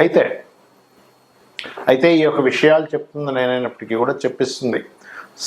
అయితే అయితే ఈ యొక్క విషయాలు చెప్తుంది నేనైనప్పటికీ కూడా చెప్పిస్తుంది.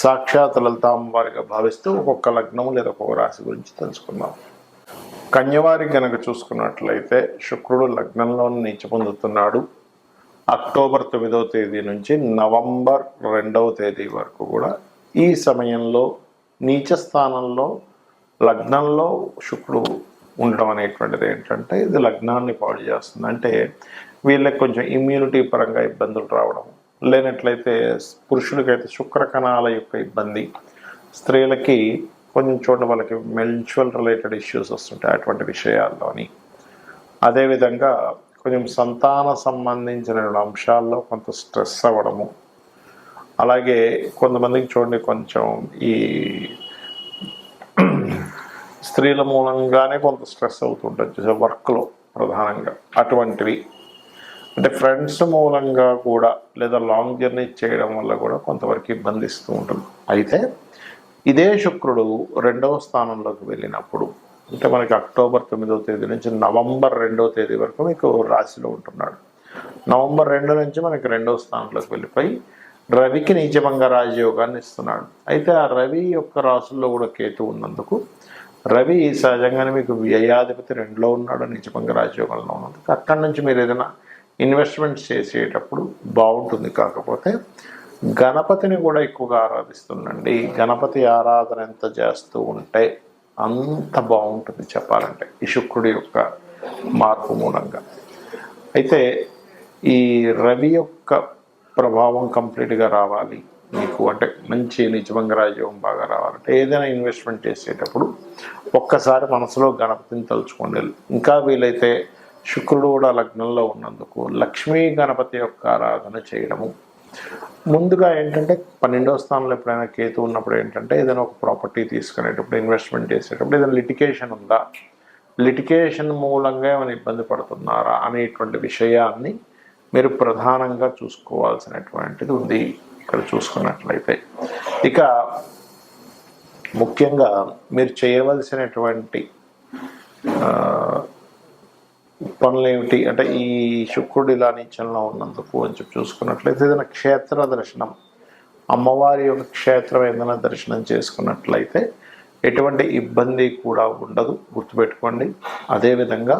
సాక్షాత్ లలితాంబారిగా భావిస్తూ ఒక్కొక్క లగ్నము లేదా ఒక్కొక్క రాశి గురించి తెలుసుకుందాం. కన్యవారి గనక చూసుకున్నట్లయితే శుక్రుడు లగ్నంలో నీచ పొందుతున్నాడు. అక్టోబర్ తొమ్మిదవ తేదీ నుంచి నవంబర్ రెండవ తేదీ వరకు కూడా ఈ సమయంలో నీచ స్థానంలో లగ్నంలో శుక్రుడు ఉండడం అనేటువంటిది ఏంటంటే ఇది లగ్నాన్ని పాడు చేస్తుంది. అంటే వీళ్ళకి కొంచెం ఇమ్యూనిటీ పరంగా ఇబ్బందులు రావడం లేనట్లయితే పురుషులకైతే శుక్ర కణాల యొక్క ఇబ్బంది స్త్రీలకి కొంచెం చూడండి వాళ్ళకి మెన్చువల్ రిలేటెడ్ ఇష్యూస్ వస్తుంటాయి అటువంటి విషయాల్లోని. అదేవిధంగా కొంచెం సంతాన సంబంధించిన అంశాల్లో కొంత స్ట్రెస్ అవ్వడము. అలాగే కొంతమందికి చూడండి కొంచెం ఈ స్త్రీల మూలంగానే కొంత స్ట్రెస్ అవుతుంటుంది వర్క్లో ప్రధానంగా. అటువంటివి. అంటే ఫ్రెండ్స్ మూలంగా కూడా లేదా లాంగ్ జర్నీ చేయడం వల్ల కూడా కొంతవరకు ఇబ్బంది ఇస్తూ ఉంటుంది. అయితే ఇదే శుక్రుడు రెండవ స్థానంలోకి వెళ్ళినప్పుడు అంటే మనకి అక్టోబర్ తొమ్మిదవ తేదీ నుంచి నవంబర్ రెండవ తేదీ వరకు మీకు రాశిలో ఉంటున్నాడు. నవంబర్ రెండు నుంచి మనకి రెండవ స్థానంలోకి వెళ్ళిపోయి రవికి నీచభంగ రాజయోగాన్ని ఇస్తున్నాడు. అయితే ఆ రవి యొక్క రాసుల్లో కూడా కేతు ఉన్నందుకు రవి సహజంగానే మీకు వ్యయాధిపతి రెండులో ఉన్నాడు నిజభంగ రాజయోగంలో ఉన్నందుకు. అక్కడి నుంచి మీరు ఏదైనా ఇన్వెస్ట్మెంట్ చేసేటప్పుడు బాగుంటుంది. కాకపోతే గణపతిని కూడా ఎక్కువగా ఆరాధిస్తుండండి. గణపతి ఆరాధన ఎంత చేస్తూ ఉంటే అంత బాగుంటుంది చెప్పాలంటే ఈ శుక్రుడి యొక్క మార్పు మూలంగా. అయితే ఈ రవి యొక్క ప్రభావం కంప్లీట్గా రావాలి. మీకు అంటే మంచి నిజమంగా రాజ్యం బాగా రావాలంటే ఏదైనా ఇన్వెస్ట్మెంట్ చేసేటప్పుడు ఒక్కసారి మనసులో గణపతిని తలుచుకోండి. ఇంకా వీలైతే శుక్రుడు కూడా లగ్నంలో ఉన్నందుకు లక్ష్మీ గణపతి యొక్క ఆరాధన చేయడము. ముందుగా ఏంటంటే పన్నెండో స్థానంలో ఎప్పుడైనా కేతు ఉన్నప్పుడు ఏంటంటే ఏదైనా ఒక ప్రాపర్టీ తీసుకునేటప్పుడు ఇన్వెస్ట్మెంట్ చేసేటప్పుడు ఏదైనా లిటికేషన్ ఉందా? లిటికేషన్ మూలంగా ఏమైనా ఇబ్బంది పడుతున్నారా అనేటువంటి విషయాన్ని మీరు ప్రధానంగా చూసుకోవాల్సినటువంటిది ఉంది ఇక్కడ చూసుకున్నట్లయితే. ఇక ముఖ్యంగా మీరు చేయవలసినటువంటి పనులు ఏమిటి? అంటే ఈ శుక్రుడు ఇలా నీచంలో ఉన్నందుకు అని చెప్పి చూసుకున్నట్లయితే ఏదైనా క్షేత్ర దర్శనం అమ్మవారి యొక్క క్షేత్రం ఏదైనా దర్శనం చేసుకున్నట్లయితే ఎటువంటి ఇబ్బంది కూడా ఉండదు. గుర్తుపెట్టుకోండి. అదేవిధంగా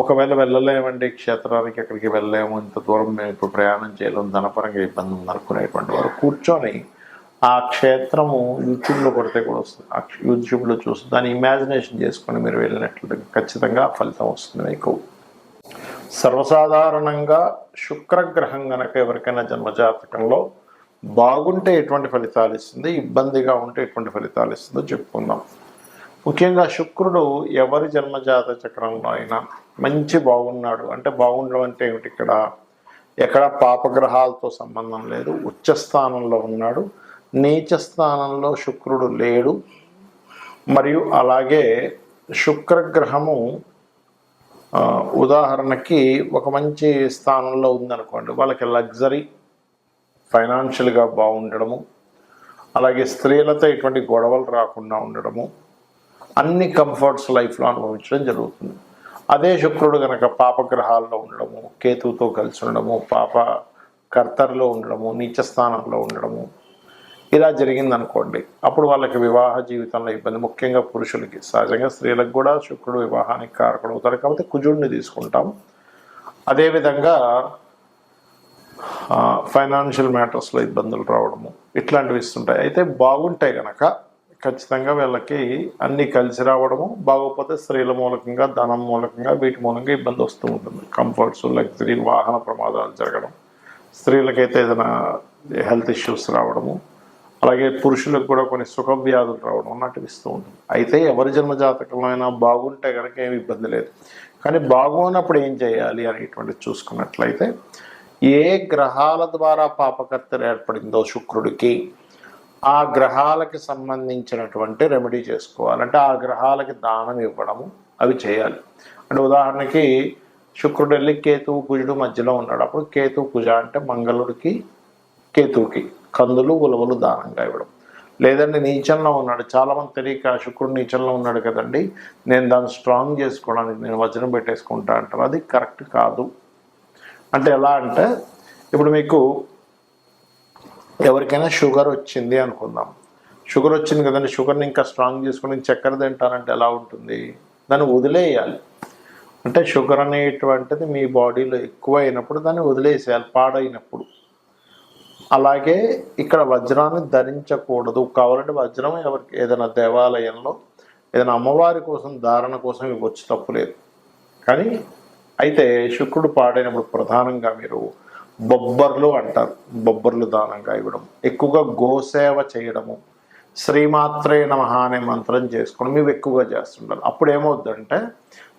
ఒకవేళ వెళ్ళలేమండి క్షేత్రానికి ఎక్కడికి వెళ్ళలేము ఇంత దూరం మేము ఇప్పుడు ప్రయాణం చేయలేము ధనపరంగా ఇబ్బంది ఉందనుకునేటువంటి వారు కూర్చొని ఆ క్షేత్రము యూట్యూబ్లో కొడితే కూడా వస్తుంది. ఆ యూట్యూబ్లో చూసి దాన్ని ఇమాజినేషన్ చేసుకొని మీరు వెళ్ళినట్లు ఖచ్చితంగా ఫలితం వస్తుంది మీకు. సర్వసాధారణంగా శుక్రగ్రహం కనుక ఎవరికైనా జన్మజాతకంలో బాగుంటే ఎటువంటి ఫలితాలు ఇస్తుంది ఇబ్బందిగా ఉంటే ఎటువంటి ఫలితాలు ఇస్తుందో చెప్పుకుందాం. ముఖ్యంగా శుక్రుడు ఎవరి జన్మజాత చక్రంలో అయినా మంచి బాగున్నాడు. అంటే బాగుండడం అంటే ఏమిటి ఇక్కడ? ఎక్కడ పాపగ్రహాలతో సంబంధం లేదు. ఉచ్చ స్థానంలో ఉన్నాడు. నీచ స్థానంలో శుక్రుడు లేడు. మరియు అలాగే శుక్రగ్రహము ఉదాహరణకి ఒక మంచి స్థానంలో ఉందనుకోండి వాళ్ళకి లగ్జరీ ఫైనాన్షియల్గా బాగుండడము అలాగే స్త్రీలతో ఎటువంటి గొడవలు రాకుండా ఉండడము అన్ని కంఫర్ట్స్ లైఫ్లో అనుభవించడం జరుగుతుంది. అదే శుక్రుడు కనుక పాపగ్రహాల్లో ఉండడము కేతువుతో కలిసి ఉండడము పాప కర్తరిలో ఉండడము నీచ స్థానంలో ఉండడము ఇలా జరిగింది అనుకోండి అప్పుడు వాళ్ళకి వివాహ జీవితంలో ఇబ్బంది. ముఖ్యంగా పురుషులకి సహజంగా స్త్రీలకు కూడా శుక్రుడు వివాహానికి కారకుడు అవుతాడు. కాబట్టి కుజుడిని తీసుకుంటాం. అదేవిధంగా ఫైనాన్షియల్ మ్యాటర్స్లో ఇబ్బందులు రావడము ఇట్లాంటివి ఇస్తుంటాయి. అయితే బాగుంటాయి కనుక ఖచ్చితంగా వీళ్ళకి అన్నీ కలిసి రావడము బాగోకపోతే స్త్రీల మూలకంగా ధనం మూలకంగా వీటి మూలంగా ఇబ్బంది వస్తూ ఉంటుంది. కంఫర్ట్స్ లగ్జరీ వాహన ప్రమాదాలు జరగడం స్త్రీలకైతే ఏదైనా హెల్త్ ఇష్యూస్ రావడము అలాగే పురుషులకు కూడా కొన్ని సుఖ వ్యాధులు రావడం అన్నట్టు ఇస్తూ ఉంటుంది. అయితే ఎవరి జన్మ జాతకంలో అయినా బాగుంటే కనుక ఏమి ఇబ్బంది లేదు. కానీ బాగున్నప్పుడు ఏం చేయాలి అనేటువంటి చూసుకున్నట్లయితే ఏ గ్రహాల ద్వారా పాపకర్తలు ఏర్పడిందో శుక్రుడికి ఆ గ్రహాలకి సంబంధించినటువంటి రెమెడీ చేసుకోవాలంటే ఆ గ్రహాలకి దానం ఇవ్వడము అవి చేయాలి. అంటే ఉదాహరణకి శుక్రుడు వెళ్ళి కేతువు కుజుడు మధ్యలో ఉన్నాడు. అప్పుడు కేతువు కుజ అంటే మంగళుడికి కేతువుకి కందులు ఉలవలు దానంగా ఇవ్వడం. లేదంటే నీచంలో ఉన్నాడు. చాలామంది తెలియక శుక్రుడు నీచంలో ఉన్నాడు కదండి. నేను దాన్ని స్ట్రాంగ్ చేసుకోవడానికి నేను వజ్రం పెట్టేసుకుంటా అంటారు. అది కరెక్ట్ కాదు. అంటే ఎలా అంటే ఇప్పుడు మీకు ఎవరికైనా షుగర్ వచ్చింది అనుకుందాం. షుగర్ వచ్చింది కదండి షుగర్ని ఇంకా స్ట్రాంగ్ చేసుకుని చక్కెర తింటానంటే ఎలా ఉంటుంది? దాన్ని వదిలేయాలి. అంటే షుగర్ అనేటువంటిది మీ బాడీలో ఎక్కువ అయినప్పుడు దాన్ని వదిలేసేయాలి పాడైనప్పుడు. అలాగే ఇక్కడ వజ్రాన్ని ధరించకూడదు. కావాలంటే వజ్రం ఎవరికి ఏదైనా దేవాలయంలో ఏదైనా అమ్మవారి కోసం ధారణ కోసం ఇవ్వచ్చు తప్పులేదు కానీ అయితే శుక్రుడు పాడైనప్పుడు ప్రధానంగా మీరు బొబ్బర్లు అంటారు. బొబ్బర్లు దానంగా ఇవ్వడం. ఎక్కువగా గోసేవ చేయడము. శ్రీమాత్రే నమ అనే మంత్రం చేసుకోవడం ఇవి ఎక్కువగా చేస్తుంటారు. అప్పుడు ఏమవుద్దంటే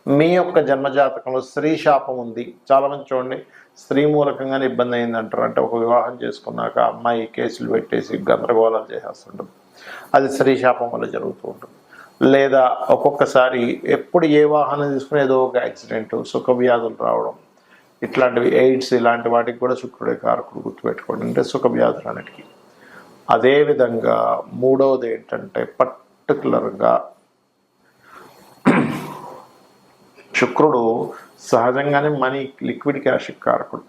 మీ యొక్క జన్మజాతకంలో స్త్రీ శాపం ఉంది. చాలామంది చూడండి స్త్రీ మూలకంగానే ఇబ్బంది అయిందంటారు అంటే ఒక వివాహం చేసుకున్నాక అమ్మాయి కేసులు పెట్టేసి గందరగోళాలు చేసేస్తుంటుంది అది స్త్రీ శాపం వల్ల జరుగుతూ ఉంటుంది. లేదా ఒక్కొక్కసారి ఎప్పుడు ఏ వాహనం తీసుకుని ఏదో ఒక యాక్సిడెంట్ సుఖ వ్యాధులు రావడం ఇట్లాంటివి ఎయిడ్స్ ఇలాంటి వాటికి కూడా శుక్రుడే కారకుడు గుర్తుపెట్టుకోండి. అంటే సుఖ వ్యాధులు అదేవిధంగా మూడవది ఏంటంటే పర్టికులర్గా శుక్రుడు సహజంగానే మనీ లిక్విడ్ క్యాష్ కారకుడు.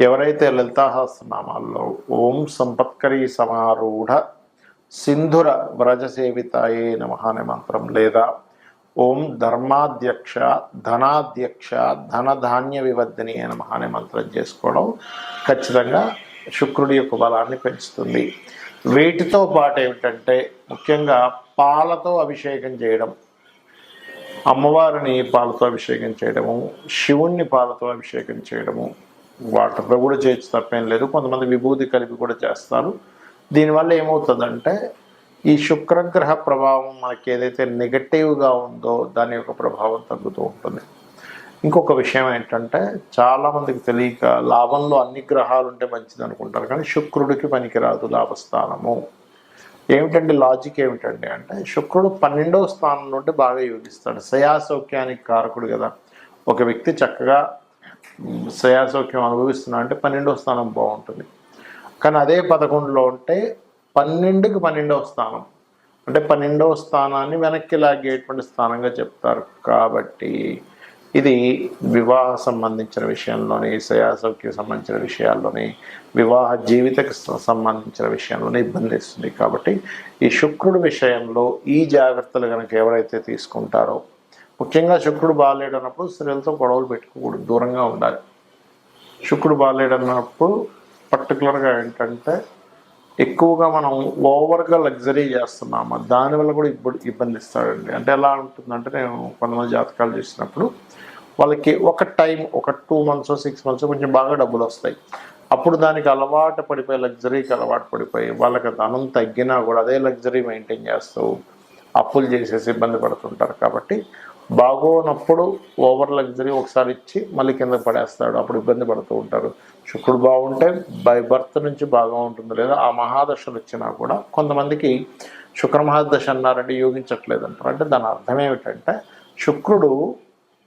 ఎవరైతే లలితాహాస్నామాల్లో ఓం సంపత్కరీ సమారూఢ సింధుర వ్రజసేవితాయే నమ అనే మంత్రం లేదా ఓం ధర్మాధ్యక్ష ధనాధ్యక్ష ధనధాన్య వివర్ధిని నమ అనే మంత్రం చేసుకోవడం ఖచ్చితంగా శుక్రుడి యొక్క బలాన్ని పెంచుతుంది. వీటితో పాటు ఏమిటంటే ముఖ్యంగా పాలతో అభిషేకం చేయడం అమ్మవారిని పాలతో అభిషేకం చేయడము శివుణ్ణి పాలతో అభిషేకం చేయడము వాటర్లో కూడా చేయొచ్చు తప్పేం లేదు. కొంతమంది విభూతి కలిపి కూడా చేస్తారు. దీనివల్ల ఏమవుతుందంటే ఈ శుక్రగ్రహ ప్రభావం మనకి ఏదైతే నెగటివ్గా ఉందో దాని యొక్క ప్రభావం తగ్గుతూ ఉంటుంది. ఇంకొక విషయం ఏంటంటే చాలామందికి తెలియక లాభంలో అన్ని గ్రహాలు ఉంటే మంచిది అనుకుంటారు కానీ శుక్రుడికి పనికిరాదు లాభస్థానము. ఏమిటండి లాజిక్ ఏమిటండి అంటే శుక్రుడు పన్నెండవ స్థానం నుండి బాగా యోగిస్తాడు. సయాసౌఖ్యానికి కారకుడు కదా. ఒక వ్యక్తి చక్కగా మ్, అనుభవిస్తున్నా అంటే పన్నెండవ స్థానం బాగుంటుంది. కానీ అదే పదకొండులో ఉంటే పన్నెండుకి పన్నెండవ స్థానం. అంటే పన్నెండవ స్థానాన్ని వెనక్కి లాగేటువంటి స్థానంగా చెప్తారు. కాబట్టి ఇది వివాహ సంబంధించిన విషయంలోని సయాసౌఖ్యం సంబంధించిన విషయాల్లోని వివాహ జీవితకు సంబంధించిన విషయంలోనే ఇబ్బంది ఇస్తుంది కాబట్టి ఈ శుక్రుడు విషయంలో ఈ జాగ్రత్తలు కనుక ఎవరైతే తీసుకుంటారో ముఖ్యంగా శుక్రుడు బాగాలేడు అన్నప్పుడు స్త్రీలతో గొడవలు పెట్టుకోకూడదు. దూరంగా ఉండాలి. శుక్రుడు బాగాలేడు అన్నప్పుడు పర్టికులర్గా ఏంటంటే ఎక్కువగా మనం ఓవర్గా లగ్జరీ చేస్తున్నాము? దానివల్ల కూడా ఇబ్బంది ఇబ్బంది ఇస్తాడండి. అంటే ఎలా ఉంటుందంటే నేను కొంతమంది జాతకాలు చేసినప్పుడు వాళ్ళకి ఒక టైం ఒక టూ మంత్స్ సిక్స్ మంత్స్ కొంచెం బాగా డబ్బులు వస్తాయి. అప్పుడు దానికి అలవాటు పడిపోయి లగ్జరీకి అలవాటు పడిపోయి వాళ్ళకి ధనం తగ్గినా కూడా అదే లగ్జరీ మెయింటైన్ చేస్తూ అప్పులు చేసేసి ఇబ్బంది పడుతుంటారు. కాబట్టి బాగోనప్పుడు ఓవర్ లగ్జరీ ఒకసారి ఇచ్చి మళ్ళీ కింద పడేస్తాడు. అప్పుడు ఇబ్బంది పడుతూ ఉంటారు. శుక్రుడు బాగుంటే బై బర్త్ నుంచి బాగా ఉంటుంది లేదా ఆ మహాదశలు వచ్చినా కూడా కొంతమందికి శుక్ర మహాదశ అన్నారంటే యోగించట్లేదు అంటారు అంటే దాని అర్థం ఏమిటంటే శుక్రుడు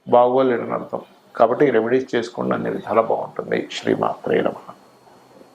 బాగోలేడని అర్థం. కాబట్టి రెమెడీస్ చేసుకోండి అన్ని విధాలా బాగుంటుంది. శ్రీమాత్రేయ నమః.